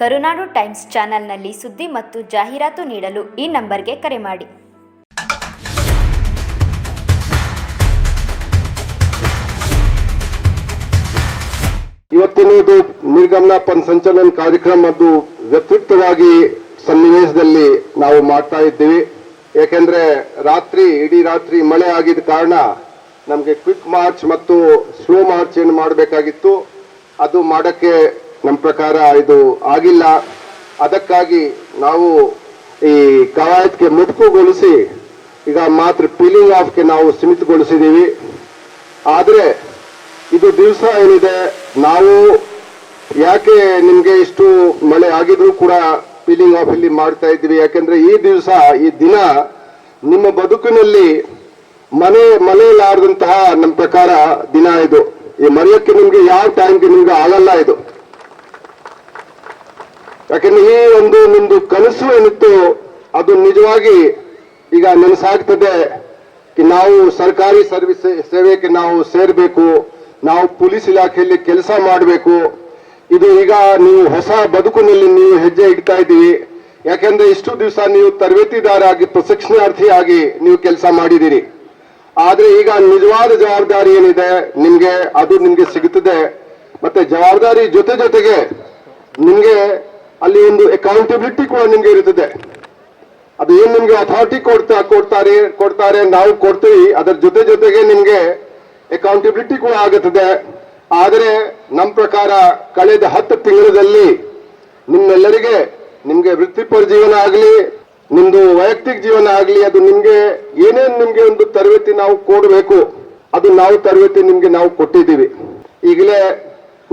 ಕರುನಾಡು times ಚಾನೆಲ್ನಲ್ಲಿ ಸುದ್ದಿ ಮತ್ತು ಜಾಹೀರಾತು ನೀಡಲು ಈ ನಂಬರ್ಗೆ ಕರೆ ಮಾಡಿ. ಇವತ್ತಿನದು ನಿರ್ಗಮನ ಪನ್ ಸಂಚಲನ ಕಾರ್ಯಕ್ರಮ ಅದು ವ್ಯತಿರಿಕ್ತವಾಗಿ ಸನ್ನಿವೇಶದಲ್ಲಿ ನಾವು ಮಾಡ್ತಾ ಇದ್ದೀವಿ. ಯಾಕೆಂದ್ರೆ ರಾತ್ರಿ, ಇಡೀ ರಾತ್ರಿ ಮಳೆ ಆಗಿದ ಕಾರಣ ನಮಗೆ ಕ್ವಿಕ್ ಮಾರ್ಚ್ ಮತ್ತು ಸ್ಲೋ ಮಾರ್ಚ್ ಏನು ಮಾಡಬೇಕಾಗಿತ್ತು. ಅದು ಮಾಡಕ್ಕೆ ನಮ್ಮ ಪ್ರಕಾರ ಇದು ಆಗಿಲ್ಲ. ಅದಕ್ಕಾಗಿ ನಾವು ಈ ಕವಾಯತ್ಗೆ ಮುದುಕುಗೊಳಿಸಿ ಈಗ ಮಾತ್ರ ಪೀಲಿಂಗ್ ಆಫ್ಗೆ ನಾವು ಸೀಮಿತಗೊಳಿಸಿದ್ದೀವಿ. ಆದರೆ ಇದು ದಿವಸ ಏನಿದೆ, ನಾವು ಯಾಕೆ ನಿಮಗೆ ಇಷ್ಟು ಮಳೆ ಆಗಿದ್ರು ಕೂಡ ಪೀಲಿಂಗ್ ಆಫ್ ಇಲ್ಲಿ ಮಾಡ್ತಾ ಇದ್ದೀವಿ. ಯಾಕೆಂದ್ರೆ ಈ ದಿವಸ, ಈ ದಿನ ನಿಮ್ಮ ಬದುಕಿನಲ್ಲಿ ಮನೆ ಮನೆಯಲ್ಲಾರದಂತಹ ನಮ್ಮ ಪ್ರಕಾರ ದಿನ ಇದು. ಈ ಮರೆಯಕ್ಕೆ ನಿಮ್ಗೆ ಯಾವ ಟೈಮ್ಗೆ ನಿಮ್ಗೆ ಆಗಲ್ಲ ಇದು. ಯಾಕಂದ್ರೆ ಈ ಒಂದು ನಿಮ್ದು ಕನಸು ಏನಿತ್ತು ಅದು ನಿಜವಾಗಿ ಈಗ ನೆನಸಾಗ್ತದೆ ನಾವು ಸರ್ಕಾರಿ ಸರ್ವಿಸ್ ಸೇವೆಗೆ ನಾವು ಸೇರ್ಬೇಕು, ನಾವು ಪೊಲೀಸ್ ಇಲಾಖೆಯಲ್ಲಿ ಕೆಲಸ ಮಾಡಬೇಕು. ಇದು ಈಗ ನೀವು ಹೊಸ ಬದುಕಿನಲ್ಲಿ ನೀವು ಹೆಜ್ಜೆ ಇಡ್ತಾ ಇದ್ದೀವಿ ಯಾಕೆಂದ್ರೆ ಇಷ್ಟು ದಿವಸ ನೀವು ತರಬೇತಿದಾರಾಗಿ, ಪ್ರಶಿಕ್ಷಣಾರ್ಥಿಯಾಗಿ ನೀವು ಕೆಲಸ ಮಾಡಿದ್ದೀರಿ. ಆದ್ರೆ ಈಗ ನಿಜವಾದ ಜವಾಬ್ದಾರಿ ಏನಿದೆ? ನಿಮ್ಗೆ, ಅದು ನಿಮ್ಗೆ ಸಿಗುತ್ತದೆ. ಮತ್ತೆ ಜವಾಬ್ದಾರಿ ಜೊತೆ ಜೊತೆಗೆ ನಿಮ್ಗೆ ಅಲ್ಲಿ ಒಂದು ಅಕೌಂಟಬಿಲಿಟಿ ಕೂಡ ನಿಮ್ಗೆ ಇರುತ್ತದೆ. ಅದು ಏನ್ ನಿಮ್ಗೆ ಅಥಾರಿಟಿ ಕೊಡ್ತಾ ಕೊಡ್ತಾರೆ ಕೊಡ್ತಾರೆ ನಾವು ಕೊಡ್ತೀವಿ, ಅದರ ಜೊತೆ ಜೊತೆಗೆ ನಿಮ್ಗೆ ಅಕೌಂಟಬಿಲಿಟಿ ಕೂಡ ಆಗುತ್ತದೆ. ಆದರೆ ನಮ್ಮ ಪ್ರಕಾರ ಕಳೆದ ಹತ್ತು ತಿಂಗಳಲ್ಲಿ ನಿಮ್ಮೆಲ್ಲರಿಗೆ ನಿಮ್ಗೆ ವೃತ್ತಿಪರ ಜೀವನ ಆಗಲಿ, ನಿಮ್ದು ವೈಯಕ್ತಿಕ ಜೀವನ ಆಗಲಿ, ಅದು ನಿಮ್ಗೆ ಏನೇನ್ ನಿಮ್ಗೆ ಒಂದು ತರಬೇತಿ ನಾವು ಕೊಡಬೇಕು, ಅದು ನಾವು ತರಬೇತಿ ನಿಮ್ಗೆ ನಾವು ಕೊಟ್ಟಿದ್ದೀವಿ. ಈಗಲೇ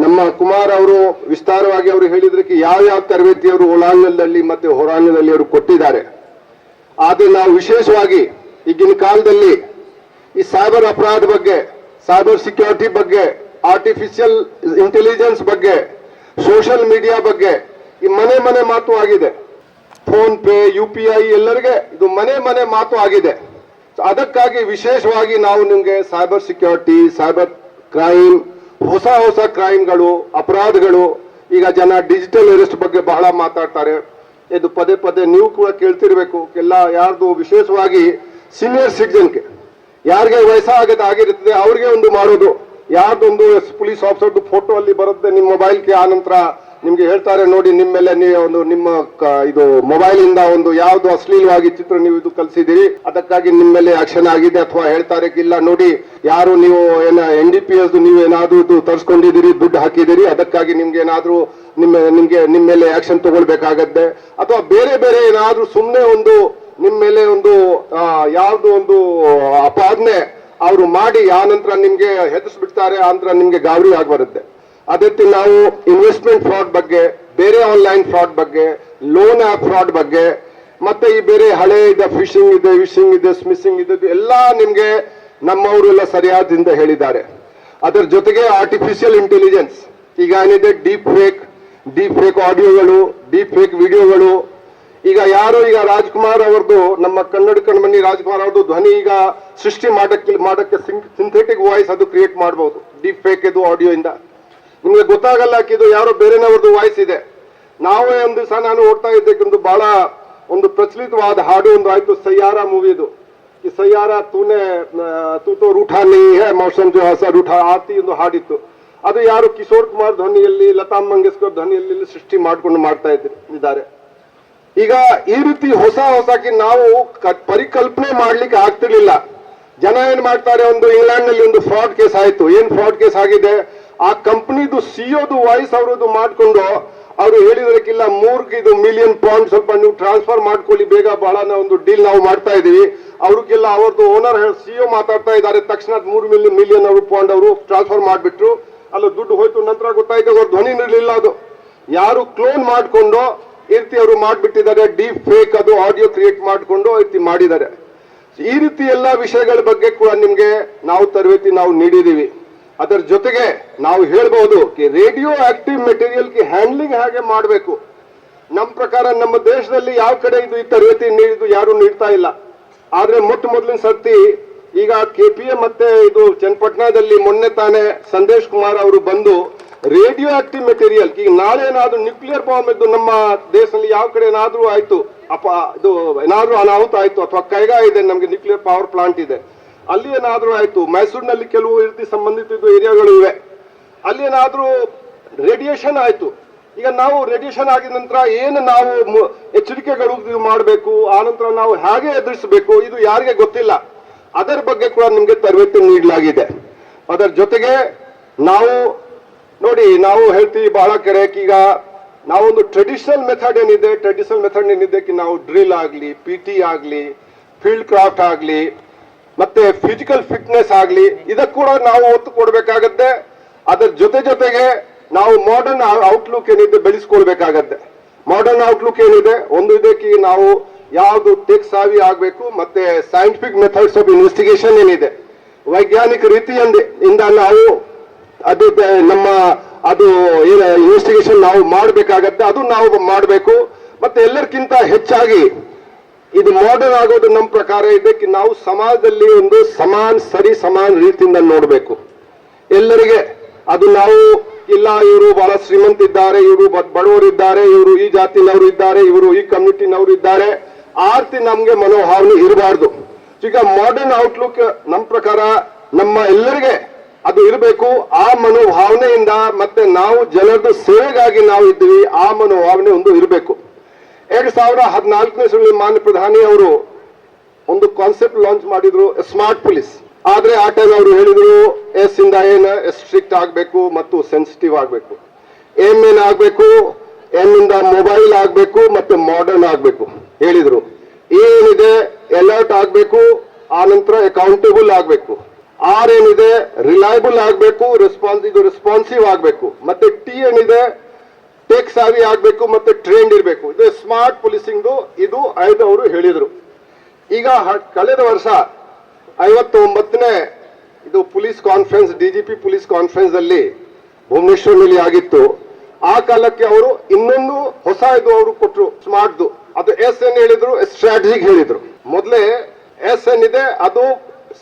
ನಮ್ಮ ಕುಮಾರ್ ಅವರು ವಿಸ್ತಾರವಾಗಿ ಅವರು ಹೇಳಿದ್ರಕ್ಕೆ ಯಾವ ಯಾವ ತರಬೇತಿ ಅವರು ಒಳಾಂಗಣದಲ್ಲಿ ಮತ್ತೆ ಹೊರಾಂಗಣದಲ್ಲಿ ಅವರು ಕೊಟ್ಟಿದ್ದಾರೆ. ಆದ್ರೆ ನಾವು ವಿಶೇಷವಾಗಿ ಈಗಿನ ಕಾಲದಲ್ಲಿ ಈ ಸೈಬರ್ ಅಪರಾಧ ಬಗ್ಗೆ, ಸೈಬರ್ ಸೆಕ್ಯೂರಿಟಿ ಬಗ್ಗೆ, ಆರ್ಟಿಫಿಷಿಯಲ್ ಇಂಟೆಲಿಜೆನ್ಸ್ ಬಗ್ಗೆ ಸೋಷಿಯಲ್ ಮೀಡಿಯಾ ಬಗ್ಗೆ ಈ ಮನೆ ಮನೆ ಮಾತು ಆಗಿದೆ. Phone pay, U P I ಎಲ್ಲರಿಗೆ ಇದು ಮನೆ ಮನೆ ಮಾತು ಆಗಿದೆ. ಅದಕ್ಕಾಗಿ ವಿಶೇಷವಾಗಿ ನಾವು ನಿಮಗೆ ಸೈಬರ್ ಸೆಕ್ಯೂರಿಟಿ, ಸೈಬರ್ ಕ್ರೈಮ್ ಹೊಸ ಹೊಸ ಕ್ರೈಮ್ಗಳು, ಅಪರಾಧಗಳು, ಈಗ ಜನ ಡಿಜಿಟಲ್ ಅರೆಸ್ಟ್ ಬಗ್ಗೆ ಬಹಳ ಮಾತಾಡ್ತಾರೆ. ಇದು ಪದೇ ಪದೇ ನೀವು ಕೂಡ ಕೇಳ್ತಿರ್ಬೇಕು. ಎಲ್ಲ ಯಾರ್ದು ವಿಶೇಷವಾಗಿ ಸೀನಿಯರ್ ಸಿಟಿಜನ್ಗೆ ಯಾರಿಗೆ ವಯಸ್ಸಾಗದ ಆಗಿರುತ್ತದೆ ಅವ್ರಿಗೆ ಒಂದು ಮಾಡೋದು ಯಾರ್ದೊಂದು ಪೊಲೀಸ್ ಆಫೀಸರ್ದು ಫೋಟೋ ಅಲ್ಲಿ ಬರುತ್ತೆ ನಿಮ್ಮ ಮೊಬೈಲ್ಗೆ ಆ ನಂತರ ನಿಮ್ಗೆ ಹೇಳ್ತಾರೆ, ನೋಡಿ ನಿಮ್ಮ ಮೇಲೆ ನೀವು ಒಂದು ನಿಮ್ಮ ಇದು ಮೊಬೈಲ್ ಇಂದ ಒಂದು ಯಾವ್ದು ಅಶ್ಲೀಲವಾಗಿ ಚಿತ್ರ ನೀವು ಇದು ಕಲ್ಸಿದಿರಿ ಅದಕ್ಕಾಗಿ ನಿಮ್ಮ ಮೇಲೆ ಆಕ್ಷನ್ ಆಗಿದೆ ಅಥವಾ ಹೇಳ್ತಾರೆ ಇಲ್ಲ, ನೋಡಿ, ಯಾರು ನೀವು ಏನ ಎನ್ ಡಿ ಪಿ ಎಸ್ ನೀವು ಏನಾದ್ರೂ ಇದು ತರ್ಸ್ಕೊಂಡಿದ್ದೀರಿ, ದುಡ್ಡು ಹಾಕಿದಿರಿ ಅದಕ್ಕಾಗಿ ನಿಮ್ಗೆ ಏನಾದ್ರು ನಿಮ್ಮ, ನಿಮ್ಗೆ ನಿಮ್ಮ ಮೇಲೆ ಆಕ್ಷನ್ ತಗೊಳ್ಬೇಕಾಗತ್ತೆ. ಅಥವಾ ಬೇರೆ ಬೇರೆ ಏನಾದ್ರೂ ಸುಮ್ಮನೆ ಒಂದು ನಿಮ್ಮ ಮೇಲೆ ಒಂದು ಯಾವ್ದು ಒಂದು ಅಪಾದನೆ ಅವರು ಮಾಡಿ ಆ ನಂತರ ನಿಮ್ಗೆ ಹೆದರ್ಸ್ಬಿಡ್ತಾರೆ ಆ ನಂತರ ನಿಮ್ಗೆ ಗಾಬರಿ ಆಗ್ಬರುತ್ತೆ. ಅದೇ ರೀತಿ ನಾವು ಇನ್ವೆಸ್ಟ್ಮೆಂಟ್ ಫ್ರಾಡ್ ಬಗ್ಗೆ, ಬೇರೆ ಆನ್ಲೈನ್ ಫ್ರಾಡ್ ಬಗ್ಗೆ ಲೋನ್ ಆಪ್ ಫ್ರಾಡ್ ಬಗ್ಗೆ, ಮತ್ತೆ ಈ ಬೇರೆ ಹಳೆ ಇದೆ ಫಿಶಿಂಗ್ ಇದೆ ವಿಶಿಂಗ್ ಇದೆ ಸ್ಮಿಸಿಂಗ್ ಇದೆ ಎಲ್ಲ ನಿಮ್ಗೆ ನಮ್ಮವರು ಎಲ್ಲ ಸರಿಯಾದಿಂದ ಹೇಳಿದ್ದಾರೆ. ಅದರ ಜೊತೆಗೆ ಆರ್ಟಿಫಿಷಿಯಲ್ ಇಂಟೆಲಿಜೆನ್ಸ್ ಈಗ ಏನಿದೆ ಡೀಪ್ ಫೇಕ್ ಡೀಪ್ ಫೇಕ್ ಆಡಿಯೋಗಳು ಡೀಪ್ ಫೇಕ್ ವಿಡಿಯೋಗಳು ಈಗ ಯಾರು ಈಗ ರಾಜ್ಕುಮಾರ್ ಅವ್ರದ್ದು ನಮ್ಮ ಕನ್ನಡ ಕಣ್ಮಣಿ ರಾಜ್ಕುಮಾರ್ ಅವ್ರದ್ದು ಧ್ವನಿ ಈಗ ಸೃಷ್ಟಿ ಮಾಡಕ್ಕೆ ಮಾಡಕ್ಕೆ ಸಿಂಥೆಟಿಕ್ ವಾಯ್ಸ್ ಅದು ಕ್ರಿಯೇಟ್ ಮಾಡಬಹುದು ಡೀಪ್ ಫೇಕ್ ಇದು ಆಡಿಯೋ ಇಂದ. ನಿಮ್ಗೆ ಗೊತ್ತಾಗಲ್ಲ ಇದು ಯಾರೋ ಬೇರೆನವ್ರದ್ದು ವಾಯ್ಸ್ ಇದೆ. ನಾವೇ ಒಂದು ದಿವಸ ನಾನು ಓಡ್ತಾ ಇದ್ದಕ್ಕೊಂದು ಬಹಳ ಒಂದು ಪ್ರಚಲಿತವಾದ ಹಾಡು ಒಂದು ಆಯ್ತು, ಸಯ್ಯಾರ ಮೂವಿದು ಈ ಸಯ್ಯಾರ ತೂನೆ ತೂತೋ ರೂಠಾ ನೀ ಹೇ, ಮೌಸಮ್ ಜೋ ಹಸ ರೂಠಾ ಆತಿ ಒಂದು ಹಾಡಿತ್ತು. ಅದು ಯಾರು ಕಿಶೋರ್ ಕುಮಾರ್ ಧ್ವನಿಯಲ್ಲಿ, ಲತಾ ಮಂಗೇಶ್ಕರ್ ಧ್ವನಿಯಲ್ಲಿ ಸೃಷ್ಟಿ ಮಾಡ್ಕೊಂಡು ಮಾಡ್ತಾ ಇದ್ದಾರೆ. ಈಗ ಈ ರೀತಿ ಹೊಸ ಹೊಸಕಿ ನಾವು ಪರಿಕಲ್ಪನೆ ಮಾಡ್ಲಿಕ್ಕೆ ಆಗ್ತಿರ್ಲಿಲ್ಲ. ಜನ ಏನ್ ಮಾಡ್ತಾರೆ, ಒಂದು ಇಂಗ್ಲೆಂಡ್ನಲ್ಲಿ ಒಂದು ಫ್ರಾಡ್ ಕೇಸ್ ಆಯ್ತು. ಏನ್ ಫ್ರಾಡ್ ಕೇಸ್ ಆಗಿದೆ? ಆ ಕಂಪ್ನಿದು ಸಿಒದು ವಾಯ್ಸ್ ಅವರದ್ದು ಮಾಡ್ಕೊಂಡು ಅವರು ಹೇಳಿದ್ರಕ್ಕಿಲ್ಲ, ಮೂರ್ಗೆ ಇದು ಮಿಲಿಯನ್ ಪಾಯಿಂಟ್ ಸ್ವಲ್ಪ ನೀವು ಟ್ರಾನ್ಸ್ಫರ್ ಮಾಡ್ಕೊಳ್ಳಿ, ಬೇಗ ಬಹಳ ಒಂದು ಡೀಲ್ ನಾವು ಮಾಡ್ತಾ ಇದೀವಿ. ಅವ್ರಿಗೆಲ್ಲ ಅವ್ರದ್ದು ಓನರ್ ಸಿಒ ಮಾತಾಡ್ತಾ ಇದ್ದಾರೆ. ತಕ್ಷಣ ಮೂರು ಮಿಲಿಯನ್ ಮಿಲಿಯನ್ ಅವರು ಪಾಯಿಂಟ್ ಅವರು ಟ್ರಾನ್ಸ್ಫರ್ ಮಾಡ್ಬಿಟ್ರು. ಅಲ್ಲ ದುಡ್ಡು ಹೋಯ್ತು, ನಂತರ ಗೊತ್ತಾಯ್ತು, ಅವ್ರ ಧ್ವನಿ ಇರಲಿಲ್ಲ ಅದು. ಯಾರು ಕ್ಲೋನ್ ಮಾಡ್ಕೊಂಡು ಈ ರೀತಿ ಅವರು ಮಾಡಿಬಿಟ್ಟಿದ್ದಾರೆ ಡೀಪ್ ಫೇಕ್ ಅದು ಆಡಿಯೋ ಕ್ರಿಯೇಟ್ ಮಾಡಿಕೊಂಡು ಈ ಮಾಡಿದ್ದಾರೆ. ಈ ರೀತಿ ಎಲ್ಲ ವಿಷಯಗಳ ಬಗ್ಗೆ ಕೂಡ ನಿಮಗೆ ನಾವು ತರಬೇತಿ ನಾವು ನೀಡಿದೀವಿ ಅದರ ಜೊತೆಗೆ ನಾವು ಹೇಳ್ಬಹುದು ರೇಡಿಯೋ ಆಕ್ಟಿವ್ ಮೆಟೀರಿಯಲ್ ಕಿ ಹ್ಯಾಂಡ್ಲಿಂಗ್ ಹಾಗೆ ಮಾಡಬೇಕು. ನಮ್ಮ ಪ್ರಕಾರ ನಮ್ಮ ದೇಶದಲ್ಲಿ ಯಾವ ಕಡೆ ಇದು ಈ ತರಬೇತಿ ನೀಡಿದ್ದು ಯಾರು ನೀಡ್ತಾ ಇಲ್ಲ. ಆದರೆ ಮೊಟ್ಟ ಮೊದಲಿನ ಸರ್ತಿ ಈಗ ಕೆಪಿಎ ಮತ್ತೆ ಇದು ಚನ್ನಪಟ್ಟಣದಲ್ಲಿ ಮೊನ್ನೆ ತಾನೇ ಸಂದೇಶ್ ಕುಮಾರ್ ಅವರು ಬಂದು ರೇಡಿಯೋ ಆಕ್ಟಿವ್ ಮೆಟೀರಿಯಲ್. ಈಗ ನಾಳೆ ಏನಾದ್ರೂ ನ್ಯೂಕ್ಲಿಯರ್ ಬಾಂಬ್ ಇದ್ದು ನಮ್ಮ ದೇಶದಲ್ಲಿ ಯಾವ ಕಡೆ ಏನಾದ್ರೂ ಆಯ್ತು ಅಪ ಇದು ಏನಾದ್ರೂ ಅನಾಹುತ ಆಯ್ತು ಅಥವಾ ಕೈಗಾ ಇದೆ ನಮಗೆ ನ್ಯೂಕ್ಲಿಯರ್ ಪವರ್ ಪ್ಲಾಂಟ್ ಇದೆ, ಅಲ್ಲಿ ಏನಾದ್ರೂ ಆಯ್ತು? ಮೈಸೂರಿನಲ್ಲಿ ಕೆಲವು ರೀತಿ ಸಂಬಂಧಿತ ಏರಿಯಾಗಳು ಇವೆ. ಅಲ್ಲಿ ಏನಾದ್ರೂ ರೇಡಿಯೇಷನ್ ಆಯ್ತು. ಈಗ ನಾವು ರೇಡಿಯೇಷನ್ ಆಗಿದ ನಂತರ ಏನು ನಾವು ಎಚ್ಚರಿಕೆಗಳು ಮಾಡಬೇಕು? ಆ ನಂತರ ನಾವು ಹೇಗೆ ಎದುರಿಸಬೇಕು? ಇದು ಯಾರಿಗೆ ಗೊತ್ತಿಲ್ಲ. ಅದರ ಬಗ್ಗೆ ಕೂಡ ನಿಮಗೆ ತರಬೇತಿ ನೀಡಲಾಗಿದೆ. ಅದರ ಜೊತೆಗೆ ನಾವು ನೋಡಿ, ನಾವು ಹೇಳ್ತೀವಿ ಬಹಳ ಈಗ ನಾವೊಂದು ಟ್ರೆಡಿಷನಲ್ ಮೆಥಡ್ ಏನಿದೆ ಟ್ರೆಡಿಷನಲ್ ಮೆಥಡ್ ಏನಿದೆ ಕಿ ನಾವು ಡ್ರಿಲ್ ಆಗಲಿ ಪಿ ಟಿ ಆಗಲಿ ಫೀಲ್ಡ್ ಕ್ರಾಫ್ಟ್ ಆಗಲಿ, ಮತ್ತೆ ಫಿಸಿಕಲ್ ಫಿಟ್ನೆಸ್ ಆಗಲಿ ಇದಕ್ಕೂ ಕೂಡ ನಾವು ಒತ್ತು ಕೊಡಬೇಕಾಗತ್ತೆ. ಅದರ ಜೊತೆ ಜೊತೆಗೆ ನಾವು ಮಾಡರ್ನ್ ಔಟ್ಲುಕ್ ಏನಿದೆ ಬೆಳೆಸ್ಕೊಳ್ಬೇಕಾಗತ್ತೆ. ಮಾಡರ್ನ್ ಔಟ್ಲುಕ್ ಏನಿದೆ, ಒಂದು ಇದಕ್ಕೆ ನಾವು ಯಾವುದು ಟೆಕ್ ಸಾವಿ ಆಗಬೇಕು, ಮತ್ತೆ ಸೈಂಟಿಫಿಕ್ ಮೆಥಡ್ಸ್ ಆಫ್ ಇನ್ವೆಸ್ಟಿಗೇಷನ್ ಏನಿದೆ. ವೈಜ್ಞಾನಿಕ ರೀತಿಯಿಂದ ನಾವು ಅದು ನಮ್ಮ, ಅದು, ಏನು ಇನ್ವೆಸ್ಟಿಗೇಷನ್ ನಾವು ಮಾಡಬೇಕಾಗತ್ತೆ, ಅದು ನಾವು ಮಾಡಬೇಕು. ಮತ್ತೆ ಎಲ್ಲರಿಗಿಂತ ಹೆಚ್ಚಾಗಿ ಇದು ಮಾಡರ್ನ್ ಆಗೋದು ನಮ್ಮ ಪ್ರಕಾರ ಇದಕ್ಕೆ ನಾವು ಸಮಾಜದಲ್ಲಿ ಒಂದು ಸಮಾನ, ಸರಿ ಸಮಾನ ರೀತಿಯಿಂದ ನೋಡಬೇಕು. ಎಲ್ಲರಿಗೆ, ಅದು ನಾವು, ಇಲ್ಲ, ಇವರು ಬಹಳ ಶ್ರೀಮಂತ ಇದ್ದಾರೆ ಇವರು ಬಡವರಿದ್ದಾರೆ, ಇವರು ಈ ಜಾತಿನವರು ಇದ್ದಾರೆ, ಇವರು ಈ ಕಮ್ಯುನಿಟಿನವರು ಇದ್ದಾರೆ. ಆ ರೀತಿ ನಮ್ಗೆ ಮನೋಭಾವನೆ ಇರಬಾರ್ದು. ಈಗ ಮಾಡರ್ನ್ ಔಟ್ಲುಕ್ ನಮ್ಮ ಪ್ರಕಾರ ನಮ್ಮ ಎಲ್ಲರಿಗೆ ಅದು ಇರಬೇಕು. ಆ ಮನೋಭಾವನೆಯಿಂದ ಮತ್ತೆ ನಾವು ಜನರದ್ದು ಸೇವೆಗಾಗಿ ನಾವು ಇದ್ದೀವಿ. ಆ ಮನೋಭಾವನೆ ಒಂದು ಇರಬೇಕು. ಎರಡ್ ಸಾವಿರ ಹದಿನಾಲ್ಕನೇ ಸುಳ್ಳಿ ಮಾನ್ಯ ಪ್ರಧಾನಿ ಅವರು ಒಂದು ಕಾನ್ಸೆಪ್ಟ್ ಲಾಂಚ್ ಮಾಡಿದ್ರು ಸ್ಮಾರ್ಟ್ ಪೊಲೀಸ್ ಆದ್ರೆ ಆ ಟೈಮ್ ಅವರು ಹೇಳಿದ್ರು ಎಸ್ ಇಂದ ಏನ್ ಸ್ಟ್ರಿಕ್ಟ್ ಆಗಬೇಕು ಮತ್ತು ಸೆನ್ಸಿಟಿವ್ ಆಗಬೇಕು. ಎಂ ಏನ್ ಆಗಬೇಕು ಎಂ ಇಂದ ಮೊಬೈಲ್ ಆಗಬೇಕು ಮತ್ತೆ ಮಾಡರ್ನ್ ಆಗಬೇಕು ಹೇಳಿದ್ರು. ಏನಿದೆ ಎಲರ್ಟ್ ಆಗಬೇಕು, ಆ ನಂತರ ಅಕೌಂಟೇಬಲ್ ಆಗ್ಬೇಕು. ಆರ್ ಏನಿದೆ ರಿಲಯಬಲ್ ಆಗಬೇಕು ರೆಸ್ಪಾನ್ಸ್ ಇದು ರೆಸ್ಪಾನ್ಸಿವ್ ಆಗಬೇಕು. ಮತ್ತೆ ಟಿ ಏನಿದೆ ಟೇಕ್ ಸಾವಿ ಆಗಬೇಕು, ಮತ್ತೆ ಟ್ರೆಂಡ್ ಇರಬೇಕು. ಇದು ಸ್ಮಾರ್ಟ್ ಪೊಲೀಸಿಂಗ್ ಇದು ಐದು ಅವರು ಹೇಳಿದರು. ಈಗ ಕಳೆದ ವರ್ಷ ಐವತ್ತೊಂಬತ್ತನೇ ಇದು police conference DGP police conference ಅಲ್ಲಿ ಭುವನೇಶ್ವರ್ನಲ್ಲಿ ಆಗಿತ್ತು. ಆ ಕಾಲಕ್ಕೆ ಅವರು ಇನ್ನೊಂದು ಹೊಸ ಇದು ಅವರು ಕೊಟ್ಟರು ಸ್ಮಾರ್ಟ್ದು ಅದು ಎಸ್ ಏನ್ ಹೇಳಿದ್ರು ಸ್ಟ್ರಾಟಜಿಕ್ ಹೇಳಿದ್ರು. ಮೊದಲೇ ಎಸ್ ಏನಿದೆ ಅದು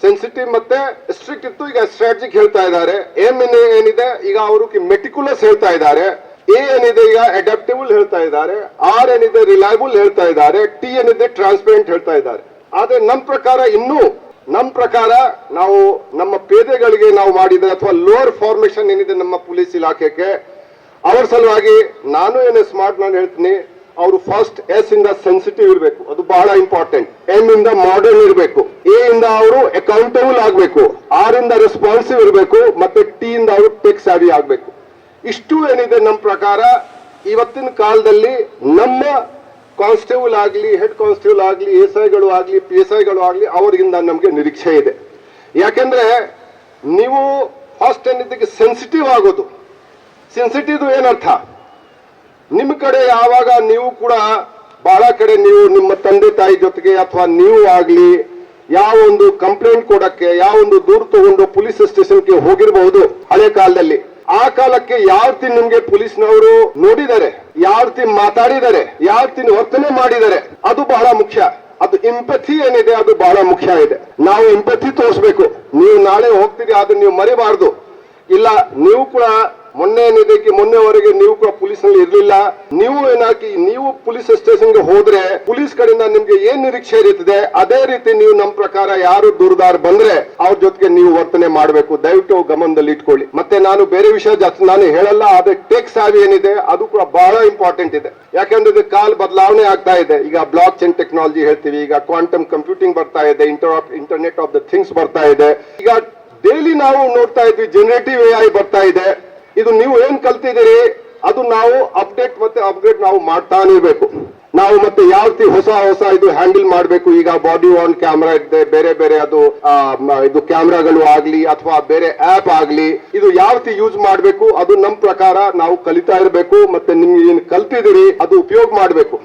ಸೆನ್ಸಿಟಿವ್ ಮತ್ತೆ ಸ್ಟ್ರಿಕ್ಟ್ ಇತ್ತು. ಈಗ ಸ್ಟ್ರಾಟಜಿಕ್ ಹೇಳ್ತಾ ಇದ್ದಾರೆ. ಎಂ ಏನಿದೆ? ಈಗ ಅವರು ಮೆಟಿಕ್ಯುಲಸ್ ಹೇಳ್ತಾ ಇದ್ದಾರೆ. ಎ ಏನಿದೆ? ಈಗ ಅಡಾಪ್ಟಿಬಲ್ ಹೇಳ್ತಾ ಇದ್ದಾರೆ. ಆರ್ ಏನಿದೆ? ರಿಲಯಬಲ್ ಹೇಳ್ತಾ ಇದ್ದಾರೆ. ಟಿ ಏನಿದೆ? ಟ್ರಾನ್ಸ್ಪರೆಂಟ್ ಹೇಳ್ತಾ ಇದ್ದಾರೆ. ಆದ್ರೆ ನಮ್ಮ ಪ್ರಕಾರ ಇನ್ನೂ ನಮ್ಮ ಪ್ರಕಾರ ನಾವು ನಮ್ಮ ಪೇದೆಗಳಿಗೆ ನಾವು ಮಾಡಿದ ಅಥವಾ ಲೋವರ್ ಫಾರ್ಮೇಶನ್ ಏನಿದೆ ನಮ್ಮ ಪೊಲೀಸ್ ಇಲಾಖೆಗೆ, ಅವರ ಸಲುವಾಗಿ ನಾನು ಏನು ಸ್ಮಾರ್ಟ್ ನಾನು ಹೇಳ್ತೀನಿ. ಅವರು ಫಸ್ಟ್ ಎಸ್ ಇಂದ ಸೆನ್ಸಿಟಿವ್ ಇರಬೇಕು. ಅದು ಬಹಳ ಇಂಪಾರ್ಟೆಂಟ್ ಎಂ ಇಂದ ಮಾಡರ್ನ್ ಇರಬೇಕು. ಎ ಇಂದ ಅವರು ಅಕೌಂಟಬಲ್ ಆಗಬೇಕು. ಆರ್ ಇಂದ ರೆಸ್ಪಾನ್ಸಿವ್ ಇರಬೇಕು. ಮತ್ತೆ ಟಿ ಇಂದ ಅವರು ಟೆಕ್ ಸಾವಿ ಆಗಬೇಕು. ಇಷ್ಟು ಏನಿದೆ ನಮ್ಮ ಪ್ರಕಾರ, ಇವತ್ತಿನ ಕಾಲದಲ್ಲಿ ನಮ್ಮ ಕಾನ್ಸ್ಟೇಬಲ್ ಆಗಲಿ ಹೆಡ್ ಕಾನ್ಸ್ಟೇಬಲ್ ಆಗಲಿ ಎಸ್ ಐಗಳು ಆಗಲಿ ಪಿ ಎಸ್ ಐಗಳು ಆಗಲಿ ಅವರಿಂದ ನಮಗೆ ನಿರೀಕ್ಷೆ ಇದೆ. ಯಾಕೆಂದ್ರೆ ನೀವು ಫಸ್ಟ್ ಏನಿದ್ದಕ್ಕೆ ಸೆನ್ಸಿಟಿವ್ ಆಗೋದು. ಸೆನ್ಸಿಟಿವ್ ಏನರ್ಥ? ನಿಮ್ಮ ಕಡೆ ಯಾವಾಗ ನೀವು ಕೂಡ ಬಹಳ ಕಡೆ ನೀವು ನಿಮ್ಮ ತಂದೆ ತಾಯಿ ಜೊತೆಗೆ ಅಥವಾ ನೀವು ಆಗ್ಲಿ ಯಾವ ಒಂದು ಕಂಪ್ಲೇಂಟ್ ಕೊಡಕ್ಕೆ, ಯಾವ ಒಂದು ದೂರು ತಗೊಂಡು ಪೊಲೀಸ್ ಸ್ಟೇಷನ್ಗೆ ಹೋಗಿರಬಹುದು ಹಳೆ ಕಾಲದಲ್ಲಿ. ಆ ಕಾಲಕ್ಕೆ ಯಾವ ರೀತಿ ನಿಮ್ಗೆ ಪೊಲೀಸ್ನವರು ನೋಡಿದ್ದಾರೆ ಯಾವ ರೀತಿ ಮಾತಾಡಿದ್ದಾರೆ ಯಾವ ರೀತಿ ವರ್ತನೆ ಮಾಡಿದ್ದಾರೆ, ಅದು ಬಹಳ ಮುಖ್ಯ. ಅದು ಇಂಪತಿ ಏನಿದೆ, ಅದು ಬಹಳ ಮುಖ್ಯ ಇದೆ. ನಾವು ಇಂಪತಿ ತೋರಿಸ್ಬೇಕು. ನೀವು ನಾಳೆ ಹೋಗ್ತೀರಿ ಅದು ನೀವು ಮರಿಬಾರ್ದು. ಇಲ್ಲ, ನೀವು ಕೂಡ ಮೊನ್ನೆ ಏನಿದೆ ಕಿ ಮೊನ್ನೆವರೆಗೆ ನೀವು ಕೂಡ ಪೊಲೀಸ್ನಲ್ಲಿ ಇರಲಿಲ್ಲ. ನೀವು ಏನಾಕಿ, ನೀವು ಪೊಲೀಸ್ ಸ್ಟೇಷನ್ಗೆ ಹೋದ್ರೆ ಪೊಲೀಸ್ ಕಡೆಯಿಂದ ನಿಮ್ಗೆ ಏನ್ ನಿರೀಕ್ಷೆ ಇರುತ್ತದೆ? ಅದೇ ರೀತಿ ನೀವು ನಮ್ಮ ಪ್ರಕಾರ ಯಾರು ದೂರದಾರ್ ಬಂದ್ರೆ ಅವ್ರ ಜೊತೆಗೆ ನೀವು ವರ್ತನೆ ಮಾಡಬೇಕು. ದಯವಿಟ್ಟು ಗಮನದಲ್ಲಿ ಇಟ್ಕೊಳ್ಳಿ. ಮತ್ತೆ ನಾನು ಬೇರೆ ವಿಷಯ ಜಾಸ್ತಿ ನಾನು ಹೇಳಲ್ಲ ಅದೇ ಟೆಕ್ಸ್ ಸಾವಿ ಏನಿದೆ, ಅದು ಕೂಡ ಬಹಳ ಇಂಪಾರ್ಟೆಂಟ್ ಇದೆ. ಯಾಕಂದ್ರೆ ಇದು ಕಾಲ್ ಬದಲಾವಣೆ ಆಗ್ತಾ ಇದೆ. ಈಗ ಬ್ಲಾಕ್ ಚೈನ್ ಟೆಕ್ನಾಲಜಿ ಹೇಳ್ತೀವಿ, ಈಗ ಕ್ವಾಂಟಮ್ ಕಂಪ್ಯೂಟಿಂಗ್ ಬರ್ತಾ ಇದೆ inter internet of the things ಬರ್ತಾ ಇದೆ. ಈಗ ಡೈಲಿ ನಾವು ನೋಡ್ತಾ ಇದ್ವಿ ಜನರೇಟಿವ್ ಎ ಬರ್ತಾ ಇದೆ. ಇದು ನೀವು ಏನ್ ಕಲ್ತಿದ್ದೀರಿ, ಅದು ನಾವು ಅಪ್ಡೇಟ್ ಮತ್ತೆ ಅಪ್ಗ್ರೇಡ್ ನಾವು ಮಾಡ್ತಾನೆ ಇರಬೇಕು ನಾವು ಮತ್ತೆ ಯಾವ ರೀತಿ ಹೊಸ ಹೊಸ ಇದು ಹ್ಯಾಂಡಲ್ ಮಾಡಬೇಕು, ಈಗ ಬಾಡಿ ಆನ್ ಕ್ಯಾಮ್ರಾ ಇದೆ, ಬೇರೆ ಬೇರೆ ಅದು ಇದು ಕ್ಯಾಮ್ರಾಗಳು ಆಗ್ಲಿ ಅಥವಾ ಬೇರೆ ಆಪ್ ಆಗ್ಲಿ, ಇದು ಯಾವ ರೀತಿ ಯೂಸ್ ಮಾಡಬೇಕು, ಅದು ನಮ್ಮ ಪ್ರಕಾರ ನಾವು ಕಲಿತಾ ಇರಬೇಕು, ಮತ್ತೆ ನಿಮ್ಗೆ ಏನ್ ಕಲ್ತಿದ್ದೀರಿ, ಅದು ಉಪಯೋಗ ಮಾಡಬೇಕು.